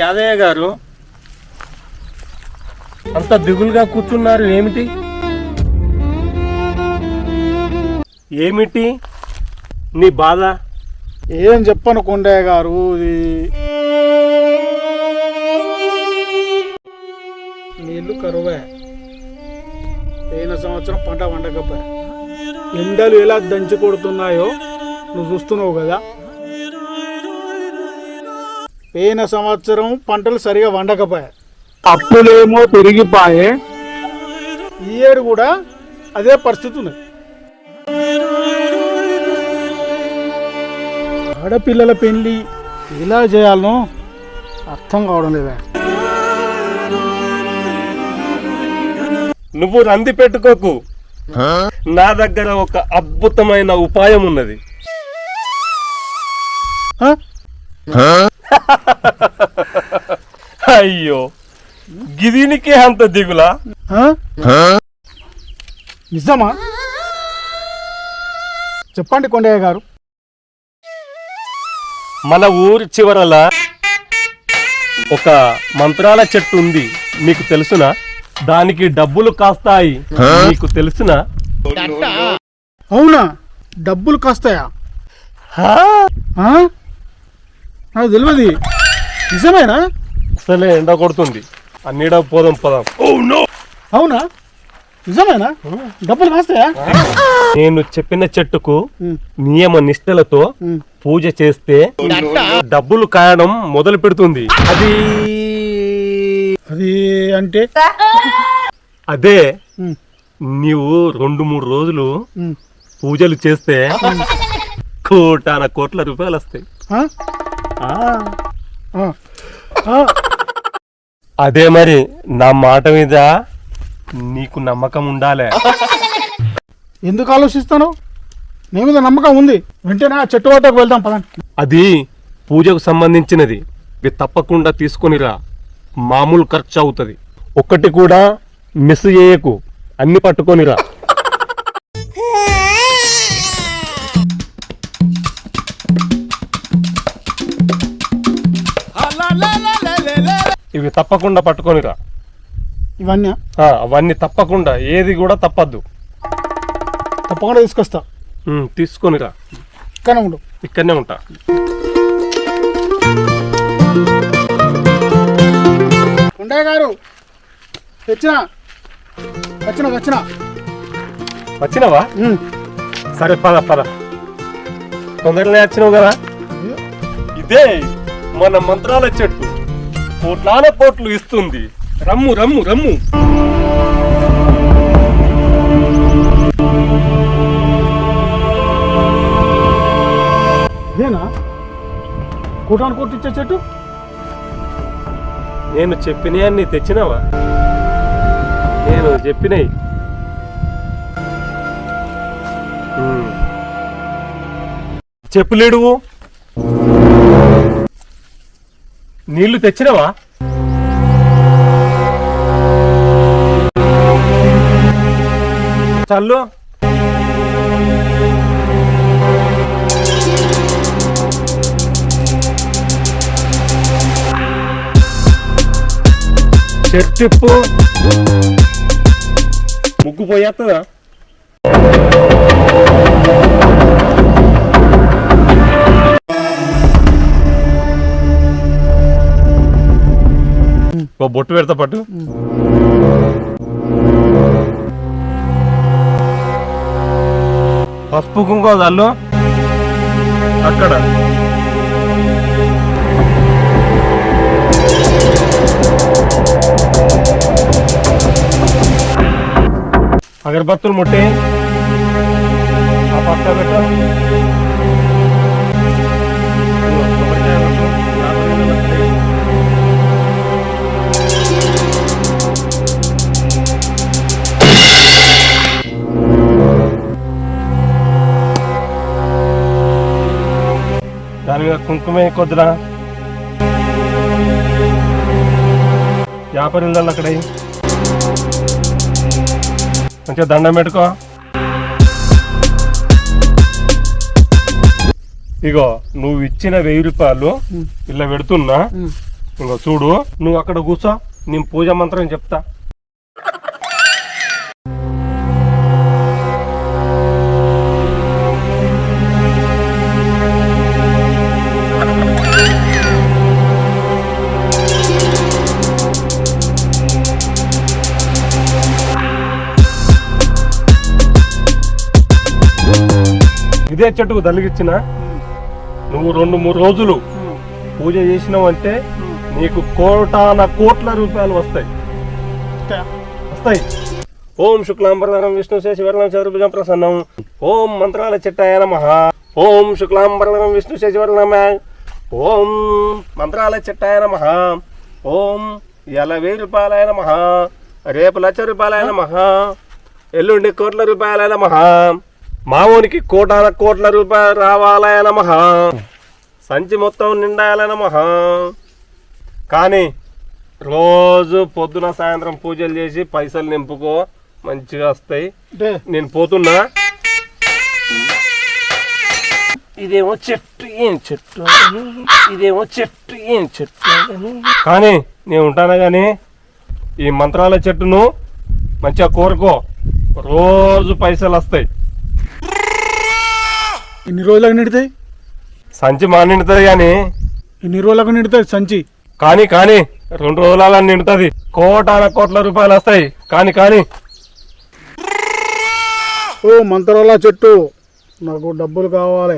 యాదయ్య గారు అంత దిగులుగా కూర్చున్నారు ఏమిటి? ఏమిటి నీ బాధ? ఏం చెప్పను కొండయ్య గారు ఇది నీళ్ళు కరువే. పోయిన సంవత్సరం పంట పండకపోయా. ఎండలు ఎలా దంచి కొడుతున్నాయో నువ్వు చూస్తున్నావు కదా. పోయిన సంవత్సరం పంటలు సరిగా వండకపోయా. అప్పులేమో పెరిగిపోయే. ఈ ఏడు కూడా అదే పరిస్థితి ఉన్నది. ఆడపిల్లల పెళ్ళి ఎలా చేయాలనో అర్థం కావడం లేదా? నువ్వు రంది పెట్టుకోకు. నా దగ్గర ఒక అద్భుతమైన ఉపాయం ఉన్నది. హ? అయ్యో. గిదినికే అంత దిగులా? హ? నిజమా? చెప్పండి కొండయ్య గారు. మన ఊరి చివరల ఒక మంత్రాల చెట్టు ఉంది. మీకు తెలుసునా? దానికి డబ్బులు కాస్తాయి. మీకు తెలుసునా? అవునా? డబ్బులు కాస్తాయా? నాకు తెలియదు నిజమేనా? అసలే ఎండ కొడుతుంది. అన్నిడ పోదాం పోదాం. అవునా? నిజమేనా? డబ్బులు కాస్తాయా? నేను చెప్పిన చెట్టుకు నియమ నిష్టలతో ఉమ్. పూజ చేస్తే డబ్బులు కాయడం మొదలు పెడుతుంది. అది అది అంటే? అదే నీవు రెండు మూడు రోజులు. పూజలు చేస్తే కోటాన కోట్ల రూపాయలు వస్తాయి. ఆ? ఆ, ఆ. ఆ. అదే మరి నా మాట మీద నీకు నమ్మకం ఉండాలే. ఎందుకు ఆలోచిస్తాను నీ మీద నమ్మకం ఉంది. వెంటనే ఆ చెట్టు వాటకు వెళ్దాం పదండి. అది పూజకు సంబంధించినది. ఇవి తప్పకుండా తీసుకొనిరా. మామూలు ఖర్చు అవుతుంది. ఒక్కటి కూడా మిస్ చేయకు. అన్ని పట్టుకొనిరా. ఇవి తప్పకుండా పట్టుకొనిరా. ఇవన్నీ? అవన్నీ తప్పకుండా. ఏది కూడా తప్పద్దు. తప్పకుండా తీసుకొస్తా. తీసుకొనిరా. కానీ ఉండు. ఇక్కడనే ఉంటా. ఉండయ్య గారు తెచ్చిన? వచ్చిన వచ్చిన. వచ్చినావా. సరే పద పద. తొందరనే వచ్చినావు కదా? ఇదే మన మంత్రాల చెట్టు. కోట్లాన పోట్లు ఇస్తుంది. రమ్ము రమ్ము రమ్ము. ఇదేనా? కూటాను కొట్టించే చెట్టు? నేను చెప్పినవన్నీ తెచ్చినావా? నేను చెప్పినవి. చెప్పులేడువు నీళ్ళు తెచ్చినవా? చల్లు. చెట్టిప్పు. ముగ్గు పోయేస్తుందా ఓ బొట్టు పెడతా పట్టు. పసుపు కుంకుమ దాళ్ళు అక్కడ. అగరబత్తులు ముట్టి. ఆ పక్క పెట్ట. మీద కుంకుమే కొద్దురా. వ్యాపారులు అక్కడ. మంచిగా దండం పెట్టుకో. ఇగో నువ్వు ఇచ్చిన వెయ్యి రూపాయలు ఇలా పెడుతున్నా. ఇంకో చూడు నువ్వు అక్కడ కూర్చో నేను పూజ మంత్రం చెప్తా. ఇదే చెట్టుకు తలిగిచ్చిన నువ్వు రెండు మూడు రోజులు పూజ చేసినావు అంటే నీకు కోటాన కోట్ల రూపాయలు వస్తాయి. వస్తాయి. ఓం శుక్లాంబరధరం విష్ణు శశివర్ణం చతుర్భుజం ప్రసన్నం. ఓం మంత్రాల చిట్టాయ నమ. ఓం శుక్లాంబరధరం విష్ణు శశివర్ణమ ఓం మంత్రాల చిట్టాయ నమ. ఓం ఎలవే వెయ్యి రూపాయలాయ నమ. రేపు లక్ష రూపాయలాయ నమ. ఎల్లుండి కోట్ల రూపాయల నమ. మామూనికి కోటాన కోట్ల రూపాయలు రావాలయ నమ. సంచి మొత్తం నిండాల నమ. కానీ రోజు పొద్దున సాయంత్రం పూజలు చేసి పైసలు నింపుకో మంచిగా వస్తాయి. నేను పోతున్నా. ఇదేమో చెట్టు ఏం చెట్టు? ఇదేమో చెట్టు ఏం చెట్టు? కానీ నేను ఉంటాను కానీ ఈ మంత్రాల చెట్టును మంచిగా కోరుకో. రోజు పైసలు వస్తాయి. ఎన్ని రోజులకు నిండుతాయి? సంచి మానిండుతుంది కానీ. ఎన్ని రోజులకు నిండుతాయి సంచి? కానీ కానీ రెండు రోజుల నిండుతుంది. కోటాన కోట్ల రూపాయలు వస్తాయి. కానీ కానీ. ఓ మంత్రాల చెట్టు. నాకు డబ్బులు కావాలి.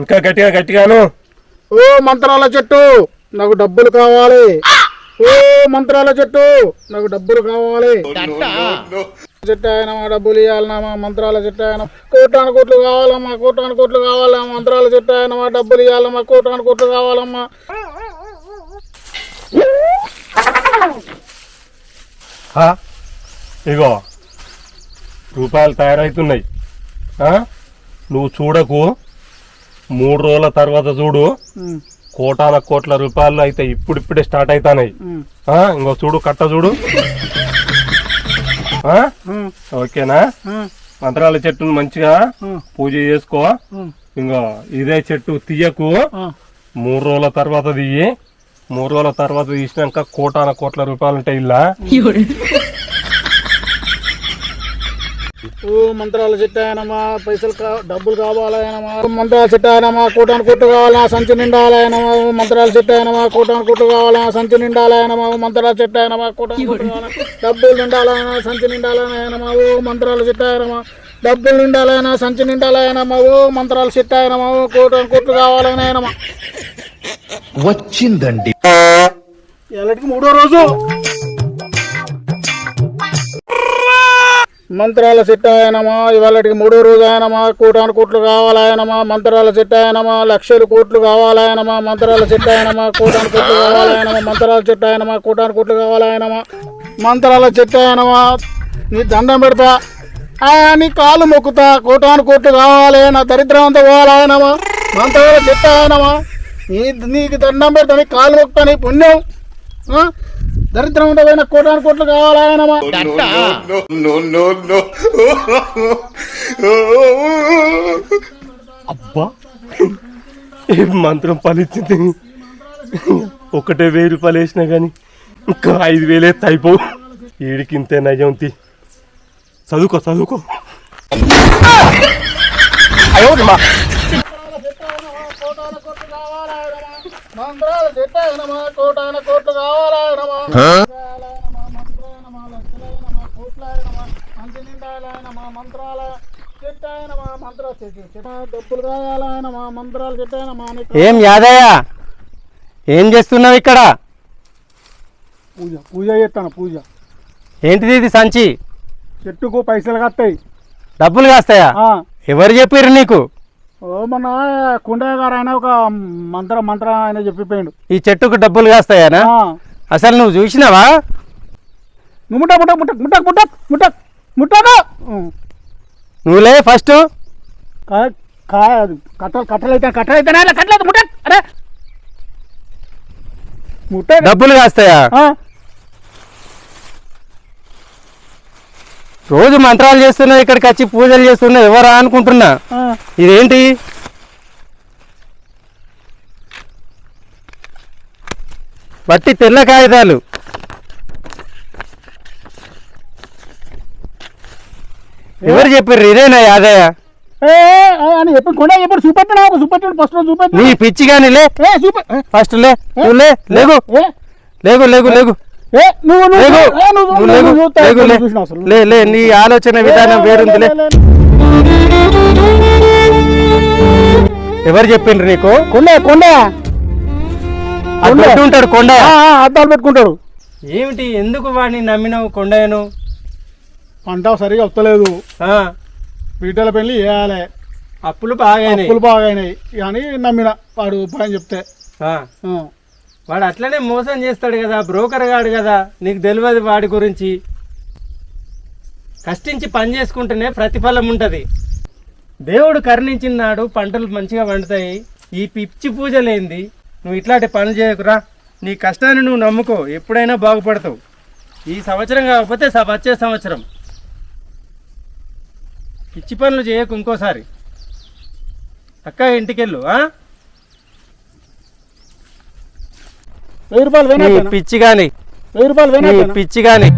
ఇంకా గట్టిగా గట్టిగాను. ఓ మంత్రాల చెట్టు. నాకు డబ్బులు కావాలి. ఓ మంత్రాల చెట్టు. నాకు డబ్బులు కావాలి. చెట్టు ఆయన మా డబ్బులు ఇవ్వాలన్నా మంత్రాల చెట్టు ఆయన కోటాను కోట్లు కావాలమ్మా కోటాను కోట్లు కావాలమ్మా మంత్రాల చెట్టు ఆయన మా డబ్బులు ఇవ్వాలమ్మా కోటాను కోట్లు కావాలమ్మా? ఇగో రూపాయలు తయారవుతున్నాయి? నువ్వు చూడకు మూడు రోజుల తర్వాత చూడు కోటాన కోట్ల రూపాయలు అయితే ఇప్పుడిప్పుడే స్టార్ట్ అవుతాయి ఉమ్, ఇంకో చూడు కట్ట చూడు. ఓకేనా? మంత్రాల చెట్టును మంచిగా పూజ చేసుకో. ఇంకో ఇదే చెట్టు తీయకు. మూడు రోజుల తర్వాత తీయి. మూడు రోజుల తర్వాత తీసినాక కోటాన కోట్ల రూపాయలు ఉంటాయి ఇలా ఓ మంత్రాల చెట్టు ఆయనమా పైసలు కా డబ్బులు కావాలయనమా మంత్రాల చెట్టు ఆయనమా కోటాను కొట్టు కావాలా సంచి నిండాలయనమా మంత్రాల చెట్టు ఆయనమా కోటాను కొట్టు కావాలా సంచి నిండాలయనమా మంత్రాల చెట్టు ఆయనమా కోటాను కొట్టు కావాలా డబ్బులు నిండాలయనా సంచి నిండాలయనమా ఓ మంత్రాల చెట్టు ఆయనమా డబ్బులు నిండాలయనా సంచి నిండాలయనమా ఓ మంత్రాల చెట్టు ఆయనమా ఓ కోటాను కొట్టు కావాలయనమా వచ్చిందండి. ఎల్లటికి మూడో రోజు? మంత్రాల చెట్టు ఆయనమా ఇవాళకి మూడో రోజు ఆయనమా కోటాను కోట్లు కావాలాయనమా మంత్రాల చెట్టు ఆయనమా లక్షలు కోట్లు కావాలాయనమా మంత్రాల చెట్టు ఆయనమా కోటాను కోట్లు కావాలాయనమా మంత్రాల చెట్టు ఆయనమా కోటాను కోట్లు కావాలాయనమా మంత్రాల చెట్టు ఆయనమా నీ దండం పెడతా. ఆయా నీ కాలు మొక్కుతా. కోటాను కోట్లు కావాలి నా దరిద్రం అంతా పోవాలయనమా మంత్రాల చెట్టు ఆయనమా నీ నీకు దండం పెడతా నీ కాలు మొక్కుతా నీ పుణ్యం. దరిద్రం పోయిన కోటాను కోట్లు కావాలాయనమా అబ్బా ఏ మంత్రం ఫలించింది ఒకటే వెయ్యి రూపాయలు వేసినా కానీ ఇంకా ఐదు వేలే అయిపో ఏడికి ఇంతే నయం తీ. చదువుకో చదువుకో. అయ్యో మా కోటాను కోట్లు కావాలాయనమా మంత్రాల చెట్టు ఆయనమా కోటాను కోట్లు కావాలాయనమా మంత్రాయనమా లక్షలైనమా కోట్లాయనమా మంచి నిండాలయనమా మంత్రాల డబ్బులు కావాలయనమా ఏం యాదయ్య? ఏం చేస్తున్నావు ఇక్కడ? పూజ పూజ చేస్తాను పూజ. ఏంటిది ఇది సంచి? చెట్టుకు పైసలు కత్తాయి డబ్బులు కాస్తాయా? ఎవరు చెప్పారు నీకు? ఓ మన కుండయ్య గారు ఆయన ఒక మంత్ర మంత్ర ఆయన చెప్పిపోయాడు. ఈ చెట్టుకు డబ్బులు కాస్తాయానా? అసలు నువ్వు చూసినావా? నువ్వు ముట్ట ముట్ట ముట్ట ముట్ట ముట్ట ముట్ట ముట్టకు. నువ్వులే ఫస్ట్. అది కట్టలు కట్టలు అయితే కట్టలు అయితే కట్టలు అయితే ముట్ట అరే. ముట్ట డబ్బులు కాస్తాయా? రోజు మంత్రాలు చేస్తున్నావు ఇక్కడికి వచ్చి పూజలు చేస్తున్నావు ఎవరా అనుకుంటున్నా? ఇదేంటి? బట్టి తెల్ల కాగితాలు. ఎవరు చెప్పారు ఇదేనా యాదయ్య? కొండ చూపెట్టాడు చూపెట్టాడు ఫస్ట్ రోజు నీ చూపెట్టాడు పిచ్చి కానీ లే ఫస్ట్ లే నువ్వు లే లేగు. ఏ. లేగు లేగు లేగు. లే. నీ ఆలోచన విధానం వేరుందిలే ఎవరు చెప్పిండ్రు నీకు? కొండ కొండ. అటు కొండ. పెట్టి ఉంటాడు కొండ. ఆ, ఆ, అద్దాలు పెట్టుకుంటాడు. ఏమిటి ఎందుకు వాడిని నమ్మినావు కొండయను? పంట సరిగా వస్తలేదు. బీటల పెళ్ళి చేయాలి. అప్పులు బాగానే అప్పులు బాగా అయినాయి కానీ నమ్మిన వాడు ఉపాయం చెప్తే. ఆ. వాడు అట్లనే మోసం చేస్తాడు కదా బ్రోకర్ గాడు కదా నీకు తెలియదు వాడి గురించి. కష్టించి పని చేసుకుంటేనే ప్రతిఫలం ఉంటుంది. దేవుడు కరుణించినాడు పంటలు మంచిగా పండుతాయి. ఈ పిచ్చి పూజ లేనిది నువ్వు ఇట్లాంటి పనులు చేయకురా. నీ కష్టాన్ని నువ్వు నమ్ముకో. ఎప్పుడైనా బాగుపడతావు. ఈ సంవత్సరం కాకపోతే వచ్చే సంవత్సరం. పిచ్చి పనులు చేయకు ఇంకోసారి. అక్క ఇంటికెళ్ళు ఆ? వెయ్యి రూపాయలు పిచ్చి కానీ వెయ్యి రూపాయలు పిచ్చి కానీ